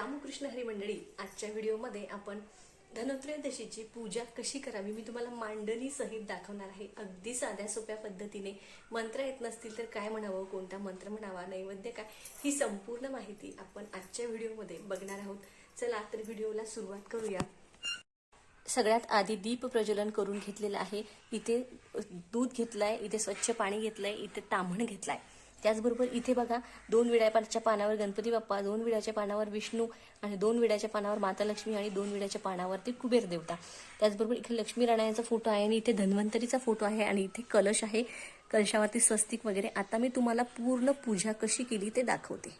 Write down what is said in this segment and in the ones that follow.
रामकृष्ण हरी मंडळी आजच्या व्हिडिओमध्ये आपण धनत्रयोदशीची पूजा कशी करावी मी तुम्हाला मांडणी सहित दाखवणार आहे. अगदी साध्या सोप्या पद्धतीने मंत्र येत नसतील तर काय म्हणावं कोणता मंत्र म्हणावा नैवेद्य काय ही संपूर्ण माहिती आपण आजच्या व्हिडिओमध्ये बघणार आहोत. चला तर व्हिडिओला सुरुवात करूया. सगळ्यात आधी दीप प्रज्वलन करून घेतलेलं आहे. इथे दूध घेतलंय इथे स्वच्छ पाणी घेतलंय इथे तांबण घेतलाय. त्याचबरोबर इथे बघा दोन विड्याच्या पानावर गणपती बाप्पा दोन विड्याच्या पानावर विष्णू आणि दोन विड्याच्या पानावर माता लक्ष्मी आणि दोन विड्याच्या पानावरती कुबेर देवता. त्याचबरोबर इथे लक्ष्मी राणायांचा फोटो आहे आणि इथे धन्वंतरीचा फोटो आहे आणि इथे कलश आहे. कलशावरती स्वस्तिक वगैरे. आता मी तुम्हाला पूर्ण पूजा कशी केली ते दाखवते.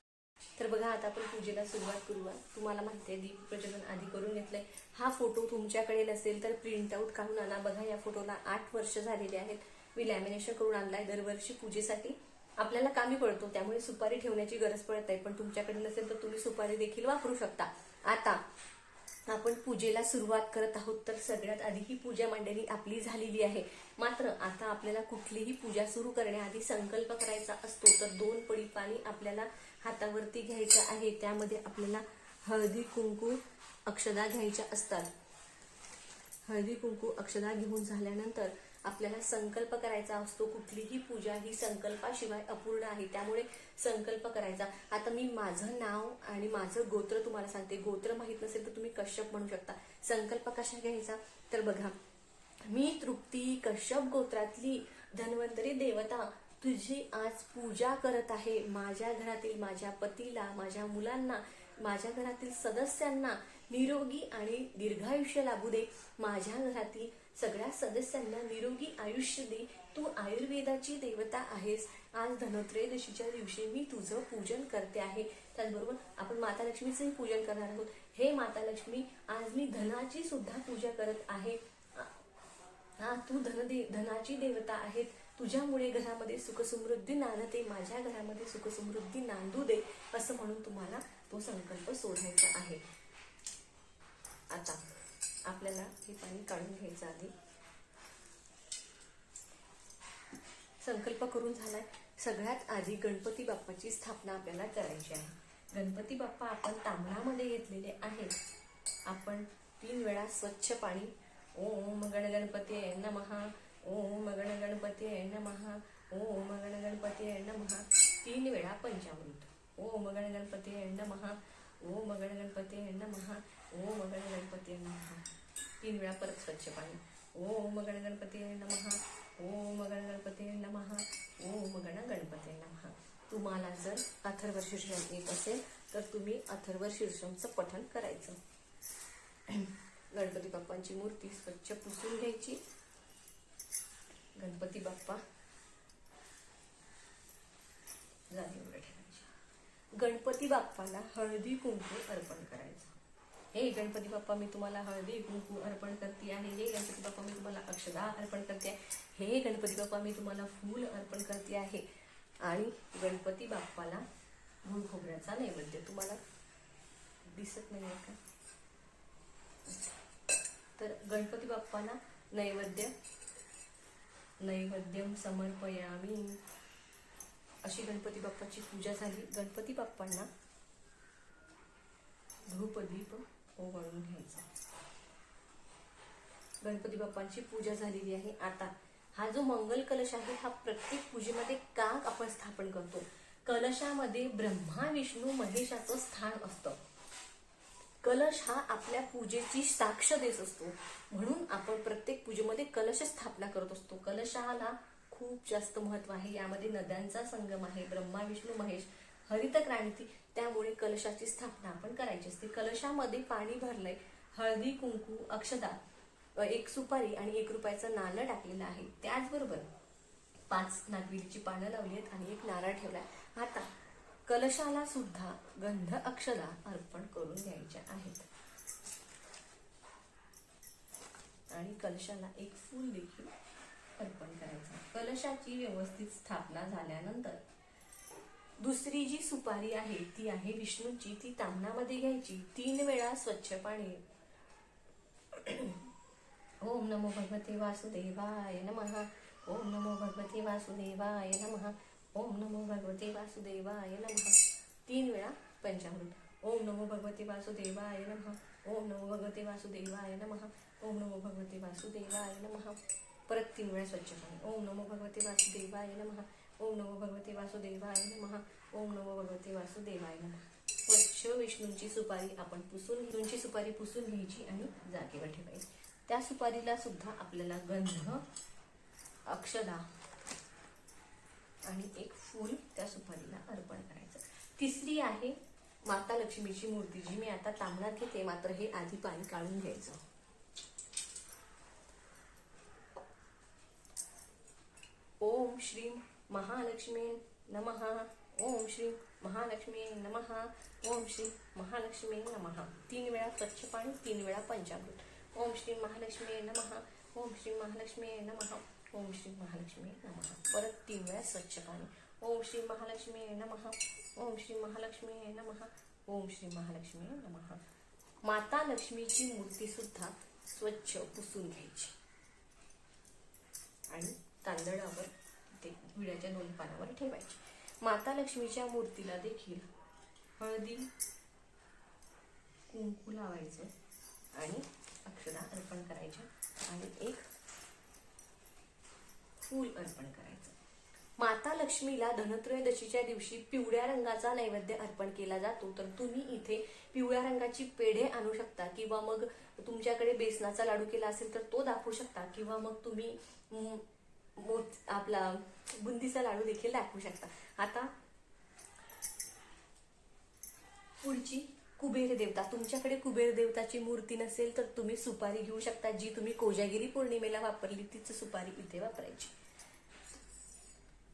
तर बघा आता आपण पूजेला सुरुवात करूया. तुम्हाला माहिती आहे दीप प्रज्वलन आधी करून घेतलंय. हा फोटो तुमच्याकडे नसेल तर प्रिंट आउट काढून आणा. बघा या फोटोला आठ वर्ष झालेले आहेत. मी लॅमिनेशन करून आणलाय दरवर्षी पूजेसाठी. आपल्याला कामी पडतो त्यामुळे सुपारी ठेवण्याची गरज पडत नाही. पण तुमच्याकडे नसेल तर तुम्ही सुपारी देखील वापरू शकता. आता आपण पूजेला सुरुवात करत आहोत तर सगळ्यात आधी ही पूजा मांडणी आपली झालेली आहे. मात्र आता आपल्याला कुठलीही पूजा सुरू करण्याआधी संकल्प करायचा असतो तर दोन पडी पाणी आपल्याला हातावरती घ्यायचं आहे. त्यामध्ये आपल्याला हळदी कुंकू अक्षदा घ्यायच्या असतात. हळदी कुंकू अक्षदा घेऊन झाल्यानंतर आपल्याला संकल्प करायचा असतो. कुठलीही पूजा ही संकल्पाशिवाय अपूर्ण आहे. त्यामुळे संकल्प करायचा. आता मी माझं नाव आणि माझं गोत्र तुम्हाला सांगते. गोत्र माहीत नसेल तर तुम्ही कश्यप म्हणू शकता. संकल्प कशा घ्यायचा? तर बघा मी तृप्ती कश्यप गोत्रातली धन्वंतरी देवता. तुझी आज पूजा करत आहे माझ्या घरातील माझ्या पतीला माझ्या मुलांना माझ्या घरातील सदस्यांना. निरोगी आणि दीर्घायुष्य लाभू दे. माझ्या घरातील सगळ्या सदस्यांना निरोगी आयुष्य दे. तू आयुर्वेदाची देवता आहेस. आज धनत्रयोदशीच्या दिवशी मी तुझं पूजन करते आहे. त्याचबरोबर आपण माता लक्ष्मीचंही पूजन करणार आहोत. हे माता लक्ष्मी आज मी धनाची सुद्धा पूजा करत आहे. हा तू धन दे धनाची देवता आहे तुझ्यामुळे घरामध्ये सुखसमृद्धी नांदते. माझ्या घरामध्ये सुखसमृद्धी नांदू दे असं म्हणून तुम्हाला तो संकल्प सोडायचा आहे. आता आपल्याला हे पाणी काढून घ्यायचं आधी. संकल्प करून झालाय सगळ्यात आधी गणपती बाप्पाची स्थापना आपल्याला करायची आहे. गणपती बाप्पा आपण तांबडामध्ये घेतलेले आहेत. आपण तीन वेळा स्वच्छ पाणी ओम गण गणपती नमहा ओम गण गणपती नमहा ओम गण गणपती नमहा तीन वेळा पंचामृत ओम गण गणपती नमहा ओम गण गणपती नमहा ओम गण गणपती नमहा तीन वेळा परत स्वच्छ पाणी. ओम गण गणपती नमहा ओम गण गणपती नमहा ओम गण गणपती नमहा तुम्हाला जर अथर्व शीर्षम येत असेल तर तुम्ही अथर्व शीर्षमचं पठण करायचं. गणपती बाप्पांची मूर्ती स्वच्छ पुसून घ्यायची. गणपती बाप्पा जागी उभे गणपती बाप्पाला हळदी कुंकू अर्पण करायचं. हे गणपती बाप्पा मी तुम्हाला हळदी कुंकू अर्पण करते आहे. हे गणपती बाप्पा मी तुम्हाला अक्षदा अर्पण करते आहे. हे गणपती बाप्पा मी तुम्हाला फूल अर्पण करते आहे. आणि गणपती बाप्पाला गुळ खोबऱ्याचा नैवेद्य तुम्हाला दिसत नाही का? तर गणपती बाप्पाला नैवेद्य नैवेद्यम समर्पयामी. अशी गणपती बाप्पाची पूजा झाली. गणपती बाप्पांना धूपदीप ओवाळून घ्यायचा. गणपती बाप्पांची पूजा झालेली आहे. आता हा जो मंगल कलश आहे हा प्रत्येक पूजेमध्ये का आपण स्थापन करतो? कलशामध्ये ब्रह्मा विष्णू महेशाचं स्थान असतं. कलश हा आपल्या पूजेची साक्ष देत असतो. म्हणून आपण प्रत्येक पूजेमध्ये कलश स्थापना करत असतो. कलशाला खूप जास्त महत्त्व आहे. यामध्ये नद्यांचा संगम आहे. ब्रह्मा विष्णू महेश हरित क्रांती त्यामुळे कलशाची स्थापना आपण करायची असते. कलशामध्ये पाणी भरलंय हळदी कुंकू अक्षदा एक सुपारी आणि एक रुपयाचं नाणं टाकलेलं आहे. त्याचबरोबर पाच नागविलीची पानं लावली आहेत आणि एक नारळ ठेवलाय. आता कलशाला सुद्धा गंध अक्षदा अर्पण करून घ्यायच्या आहेत. आणि कलशाला एक फूल देखील अर्पण करायचं कलशाची व्यवस्थित स्थापना झाल्यानंतर दुसरी जी सुपारी आहे ती आहे विष्णूची. ती तामणामध्ये घ्यायची. तीन वेळा स्वच्छ पाणी. ओम नमो भगवते वासुदेवाय नमः. ओम नमो भगवते वासुदेवाय नमः. ओम नमो भगवते वासुदेवाय नमः. तीन वेळा पंचामृत. ओम नमो भगवते वासुदेवाय नमः. ओम नमो भगवते वासुदेवाय नमः. ओम नमो भगवते वासुदेवाय नमः. परत तीन वेळा स्वच्छ पाणी. ओम नमो भगवते वासुदेवाय नमः. ओम नमो भगवते वासुदेवाय महा ओम नमो भगवते वासुदेवाय नमः. स्वच्छ विष्णूंची सुपारी आपण पुसून विष्णूंची सुपारी पुसून घ्यायची आणि जागेवर ठेवायची. त्या सुपारीला सुद्धा आपल्याला गंध अक्षदा आणि एक फूल त्या सुपारीला अर्पण करायचं. तिसरी आहे माता लक्ष्मीची मूर्ती जी मी आता तांबडात घेते मात्र हे आधी पाणी काढून घ्यायचं. ओम श्री महालक्ष्मी नमः ओम श्री महालक्ष्मी नमः ओम श्री महालक्ष्मी नमः. तीन वेळा स्वच्छ पाणी तीन वेळा पंचामृत. ओम श्री महालक्ष्मी नमः ओम श्री महालक्ष्मी नमः ओम श्री महालक्ष्मी नमः. परत तीन वेळा स्वच्छ पाणी. ओम श्री महालक्ष्मी नमः ओम श्री महालक्ष्मी नमः ओम श्री महालक्ष्मी नमः. माता लक्ष्मीची मूर्ती सुद्धा स्वच्छ पुसून घ्यायची. आणि तांदळावर ते विड्याच्या दोन पानावर ठेवायचे. माता लक्ष्मीच्या मूर्तीला देखील हळदी कुंकू लावायचं आणि अक्षदा अर्पण करायच्या आणि एक फूल अर्पण करायचं. माता लक्ष्मीला धनत्रयोदशीच्या दिवशी पिवळ्या रंगाचा नैवेद्य अर्पण केला जातो. तर तुम्ही इथे पिवळ्या रंगाची पेढे आणू शकता किंवा मग तुमच्याकडे बेसनाचा लाडू केला असेल तर तो दाखवू शकता किंवा मग तुम्ही मोत आपला बुंदीचा लाडू देखील दाखवू शकता. आता पुढची कुबेर देवता. तुमच्याकडे कुबेर देवताची मूर्ती नसेल तर तुम्ही सुपारी घेऊ शकता. जी तुम्ही कोजागिरी पौर्णिमेला वापरली तीच सुपारी इथे वापरायची.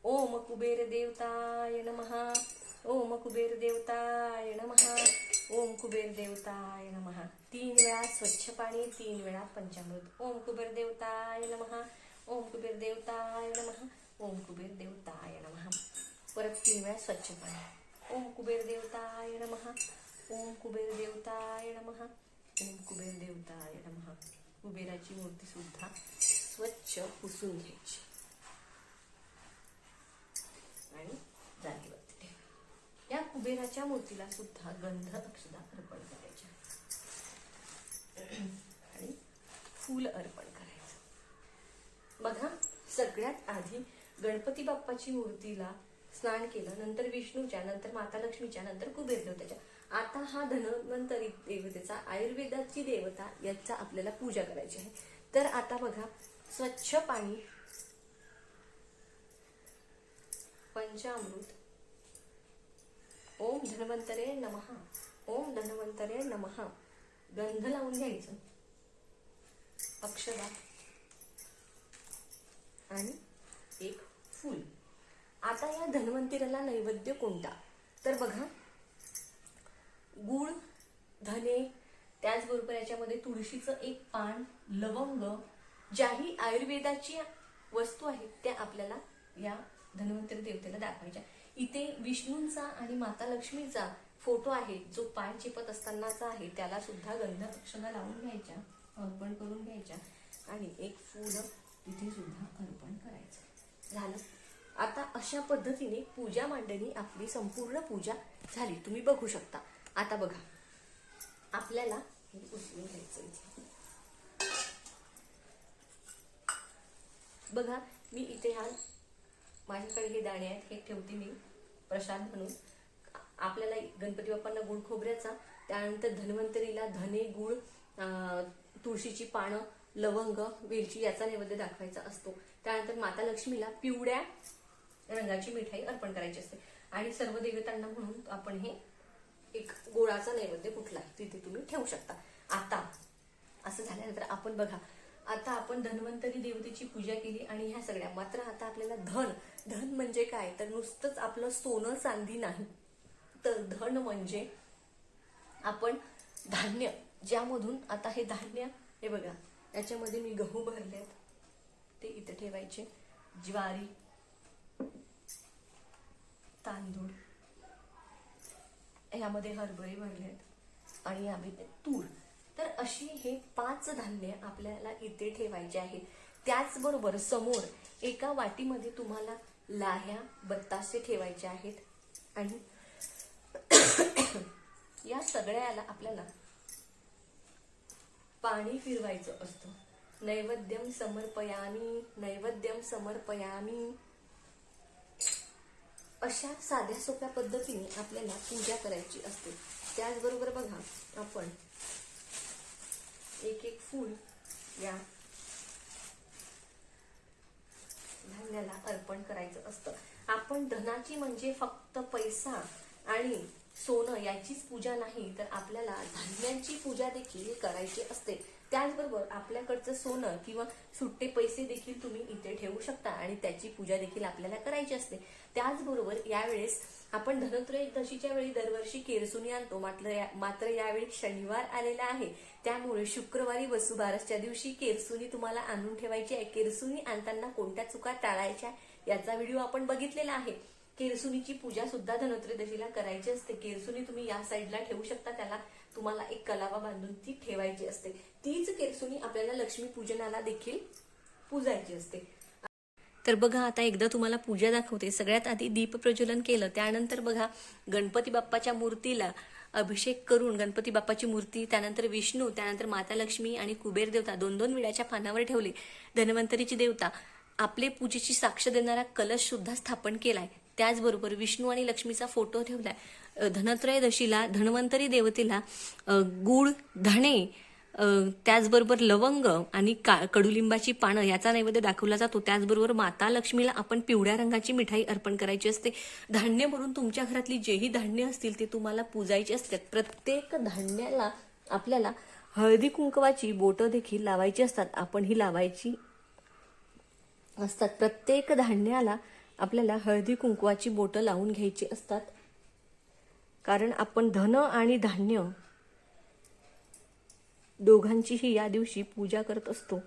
ओम कुबेर देवताय नमः. ओम कुबेर देवताय नमः. ओम कुबेर देवताय नमः. तीन वेळा स्वच्छ पाणी तीन वेळा पंचामृत. ओम कुबेर देवताय नमः. ओम कुबेर देवताय नमः। ओम कुबेर देवताय नमः। परत तीन वेळा स्वच्छ पाणी ओम कुबेर देवताय नमः। ओम कुबेर देवताय नमः। ओम कुबेर देवताय नमः। कुबेराची मूर्ती सुद्धा स्वच्छ पुसून घ्यायची. आणि जागेवरती ठेवा या कुबेराच्या मूर्तीला सुद्धा गंध अक्षदा अर्पण करायच्या आणि फूल अर्पण बघा सगळ्यात आधी गणपती बाप्पाची मूर्तीला स्नान केलं नंतर विष्णूच्या नंतर माता लक्ष्मीच्या नंतर कुबेर देवताच्या. आता हा धनवंतरी देवतेचा आयुर्वेदाची देवता याचा आपल्याला पूजा करायची आहे. तर आता बघा स्वच्छ पाणी पंचामृत ओम धन्वंतरे नमः ओम धन्वंतरे नमः. गंध लावून घ्यायचं. अक्षदा. आणि एक फूल. आता या धन्वंतरीला नैवेद्य कोणता? तर बघा गुळ धने त्याचबरोबर याच्यामध्ये तुळशीचं एक पान लवंग ज्याही आयुर्वेदाची वस्तू आहेत त्या आपल्याला या धन्वंतरी देवतेला दाखवायच्या. इथे विष्णूंचा आणि माता लक्ष्मीचा फोटो आहे जो पाय चिपत असतानाचा आहे त्याला सुद्धा गंध अक्षरा लावून घ्यायच्या अर्पण करून घ्यायच्या. आणि एक फूल तिथे सुद्धा अर्पण करायचं. झालं. आता अशा पद्धतीने पूजा मांडणी आपली संपूर्ण पूजा झाली. तुम्ही बघू शकता. आता बघा. आपल्याला हे उचलून घ्यायचं इथे. बघा मी इथे हा माझ्याकडे हे दाणे आहेत. हे ठेवते मी प्रसाद म्हणून. आपल्याला गणपती बाप्पांना गुळ खोबऱ्याचा त्यानंतर धन्वंतरीला धने गुळ तुळशीची पानं लवंग वेलची याचा नैवेद्य दाखवायचा असतो. त्यानंतर माता लक्ष्मीला पिवळ्या रंगाची मिठाई अर्पण करायची असते. आणि सर्व देवतांना म्हणून आपण हे एक गोळाचा नैवेद्य कुठला आहे तिथे तुम्ही ठेवू शकता. आता असं झाल्यानंतर आपण बघा आता आपण धन्वंतरी देवतेची पूजा केली आणि ह्या सगळ्या मात्र आता आपल्याला धन धन म्हणजे काय? तर नुसतंच आपलं सोनं चांदी नाही. तर धन म्हणजे आपण धान्य ज्यामधून आता हे धान्य हे बघा याच्यामध्ये मी गहू भरलेत. ते इथे ठेवायचे. ज्वारी तांदूळ. यामध्ये हरभरे भरलेत. आणि यामध्ये तूर. तर अशी हे पाच धान्य आपल्याला इथे ठेवायचे आहेत. त्याचबरोबर समोर एका वाटीमध्ये तुम्हाला लाह्या बत्तासे ठेवायचे आहेत. आणि या सगळ्याला आपल्याला पाणी फिरवायचं असतं. नैवेद्यम समर्पयामी नैवेद्यम समर्पयामी. अशा साध्या सोप्या पद्धतीने आपल्याला पूजा करायची असते. त्याचबरोबर बघा आपण एक एक फूल या धान्याला अर्पण करायचं असतं. आपण धनाची म्हणजे फक्त पैसा आणि सोनं याचीच पूजा नाही तर आपल्याला धान्यांची पूजा देखील करायची असते. त्याचबरोबर आपल्याकडचं सोनं किंवा सुट्टे पैसे देखील तुम्ही इथे ठेवू शकता आणि त्याची पूजा देखील आपल्याला करायची असते. त्याचबरोबर यावेळेस आपण धनत्रयोदशीच्या वेळी दरवर्षी केरसुनी आणतो. मात्र या- मात्र यावेळी शनिवार आलेला आहे. त्यामुळे शुक्रवारी वसुबारसच्या दिवशी केरसुनी तुम्हाला आणून ठेवायची आहे. केरसुनी आणताना कोणत्या चुका टाळायच्या याचा व्हिडिओ आपण बघितलेला आहे. केरसुनीची पूजा सुद्धा धनत्रयोदशीला करायची असते. केरसुनी तुम्ही या साईडला ठेवू शकता. त्याला तुम्हाला एक कलावा बांधून ती ठेवायची असते. तीच केरसुनी आपल्याला लक्ष्मी पूजनाला देखील पूजायची असते. तर बघा आता एकदा तुम्हाला पूजा दाखवते. सगळ्यात आधी दीप प्रज्वलन केलं. त्यानंतर बघा गणपती बाप्पाच्या मूर्तीला अभिषेक करून गणपती बाप्पाची मूर्ती त्यानंतर विष्णू त्यानंतर माता लक्ष्मी आणि कुबेर देवता दोन दोन विड्याच्या पानावर ठेवले. धन्वंतरीची देवता. आपले पूजेची साक्ष देणारा कलश सुद्धा स्थापन केलाय. त्याचबरोबर विष्णू आणि लक्ष्मीचा फोटो ठेवलाय. धनत्रयदशीला धन्वंतरी देवतेला गूळ गुळ धणे त्याचबरोबर लवंग आणि का कडुलिंबाची पानं याचा नैवेद्य दाखवला जातो. त्याचबरोबर माता लक्ष्मीला आपण पिवळ्या रंगाची मिठाई अर्पण करायची असते. धान्य म्हणून तुमच्या घरातली जेही धान्य असतील ते तुम्हाला पूजायची असतात. प्रत्येक धान्याला आपल्याला हळदी कुंकवाची बोटं देखील लावायची असतात. आपण ही लावायची असतात. प्रत्येक धान्याला आपल्याला हळदी कुंकवाची बोटं लावून घ्यायची असतात. कारण आपण धन आणि धान्य दोघांचीही या दिवशी पूजा करत असतो.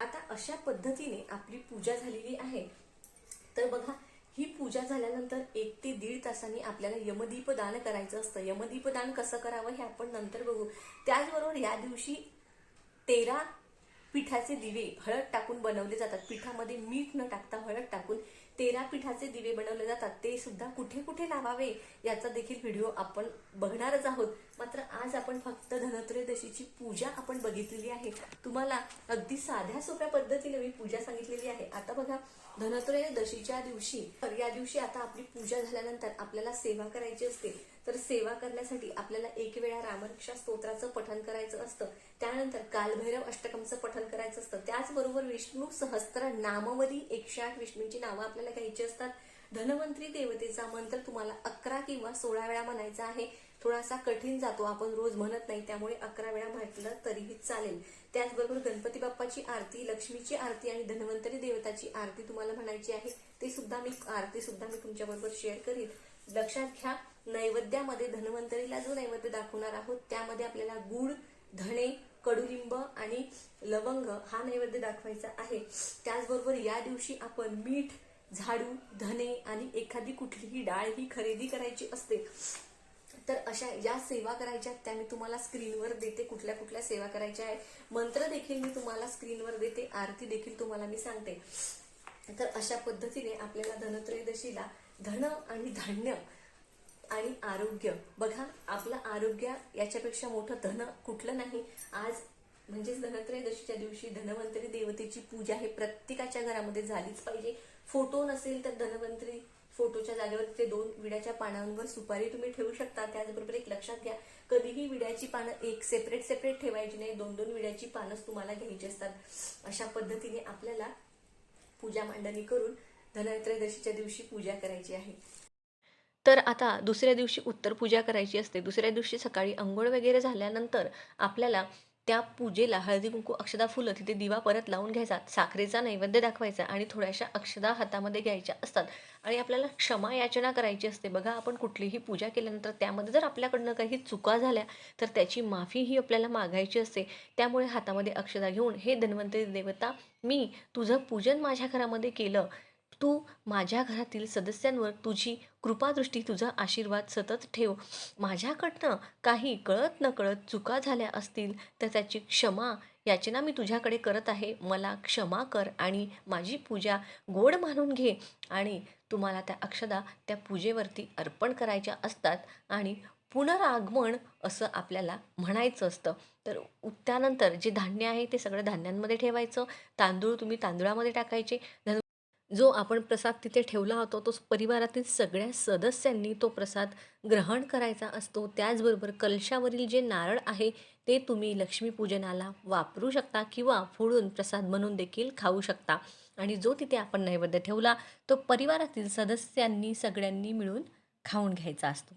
आता अशा पद्धतीने आपली पूजा झालेली आहे. तर बघा ही पूजा झाल्यानंतर एक ते दीड तासांनी आपल्याला यमदीप दान करायचं असतं. यमदीप दान कसं करावं हे आपण नंतर बघू. त्याचबरोबर या दिवशी तेरा पिठाचे दिवे हळद टाकून बनवले जातात. पिठामध्ये मीठ न टाकता हळद टाकून तेरा पिठाचे दिवे बनवले जातात. ते सुद्धा कुठे कुठे लावावे याचा देखील व्हिडिओ आपण बघणारच आहोत. मात्र आज आपण फक्त धनत्रयोदशीची पूजा आपण बघितलेली आहे. तुम्हाला अगदी साध्या सोप्या पद्धतीने मी पूजा सांगितलेली आहे. आता बघा धनत्रयोदशीच्या दिवशी तर या दिवशी आता आपली पूजा झाल्यानंतर आपल्याला सेवा करायची असते. तर सेवा करण्यासाठी आपल्याला एक वेळा रामरक्षा स्तोत्राचं पठण करायचं असतं. त्यानंतर कालभैरव अष्टकमचं पठण करायचं असतं. त्याचबरोबर विष्णू सहस्त्र नामवरी एकशे आठ विष्णूंची नावं आपल्याला घ्यायची असतात. धनवंतरी देवतेचा मंत्र तुम्हाला अकरा किंवा सोळा वेळा म्हणायचा आहे. थोडासा कठीण जातो आपण रोज म्हणत नाही त्यामुळे अकरा वेळा म्हटलं तरीही चालेल. त्याचबरोबर गणपती बाप्पाची आरती लक्ष्मीची आरती आणि धन्वंतरी देवताची आरती तुम्हाला म्हणायची आहे ते सुद्धा मी आरती सुद्धा मी तुमच्याबरोबर शेअर करीन. लक्षात घ्या नैवेद्यामध्ये धन्वंतरीला जो नैवेद्य दाखवणार आहोत त्यामध्ये आपल्याला गुळ धणे कडुलिंब आणि लवंग हा नैवेद्य दाखवायचा आहे. त्याचबरोबर या दिवशी आपण मीठ झाडू धने आणि एखादी कुठलीही डाळ ही खरेदी करायची असते. तर अशा या सेवा करायच्या त्या मी तुम्हाला स्क्रीनवर देते कुठल्या कुठल्या सेवा करायच्या आहे. मंत्र देखील मी तुम्हाला स्क्रीनवर देते आरती देखील तुम्हाला मी सांगते. तर अशा पद्धतीने आपल्याला धनत्रयोदशीला धन आणि धान्य आणि आरोग्य. बघा आपलं आरोग्य याच्यापेक्षा मोठं धन कुठलं नाही. आज म्हणजेच धनत्रयोदशीच्या दिवशी धनवंतरी देवतेची पूजा हे प्रत्येकाच्या घरामध्ये झालीच पाहिजे. फोटो नसेल तर धनवंतरी फोटोच्या जागेवर ते दोन विड्याच्या पानांवर सुपारी तुम्ही ठेवू शकता. त्याचबरोबर एक लक्षात घ्या कधीही विड्याची पानं एक सेपरेट सेपरेट ठेवायची नाही. दोन दोन विड्याची पानंच तुम्हाला घ्यायची असतात. अशा पद्धतीने आपल्याला पूजा मांडणी करून धनत्रयोदशीच्या दिवशी पूजा करायची आहे. तर आता दुसऱ्या दिवशी उत्तर पूजा करायची असते. दुसऱ्या दिवशी सकाळी अंघोळ वगैरे झाल्यानंतर आपल्याला त्या पूजेला हळदी कुंकू अक्षदा फुलं तिथे दिवा परत लावून घ्यायचा. साखरेचा नैवेद्य दाखवायचा आणि थोड्याशा अक्षदा हातामध्ये घ्यायच्या असतात. आणि आपल्याला क्षमा याचना करायची असते. बघा आपण कुठलीही पूजा केल्यानंतर त्यामध्ये जर आपल्याकडनं काही चुका झाल्या तर त्याची माफी ही आपल्याला मागायची असते. त्यामुळे हातामध्ये अक्षदा घेऊन हे धन्वंतरी देवता मी तुझं पूजन माझ्या घरामध्ये केलं. तू माझ्या घरातील सदस्यांवर तुझी कृपादृष्टी तुझा आशीर्वाद सतत ठेव. माझ्याकडनं काही कळत नकळत चुका झाल्या असतील तर त्याची क्षमा याचना मी तुझ्याकडे करत आहे. मला क्षमा कर आणि माझी पूजा गोड मानून घे आणि तुम्हाला त्या अक्षदा त्या पूजेवरती अर्पण करायच्या असतात आणि पुनरागमन असं आपल्याला म्हणायचं असतं. तर त्यानंतर जे धान्य आहे ते सगळं धान्यांमध्ये ठेवायचं. तांदूळ तुम्ही तांदूळामध्ये टाकायचे. धन जो आपण प्रसाद तिथे ठेवला होता तो परिवारातील सगळ्या सदस्यांनी तो प्रसाद ग्रहण करायचा असतो. त्याचबरोबर कलशावरील जे नारळ आहे ते तुम्ही लक्ष्मीपूजनाला वापरू शकता किंवा फोडून प्रसाद म्हणून देखील खाऊ शकता. आणि जो तिथे आपण नैवेद्य ठेवला तो परिवारातील सदस्यांनी सगळ्यांनी मिळून खाऊन घ्यायचा असतो.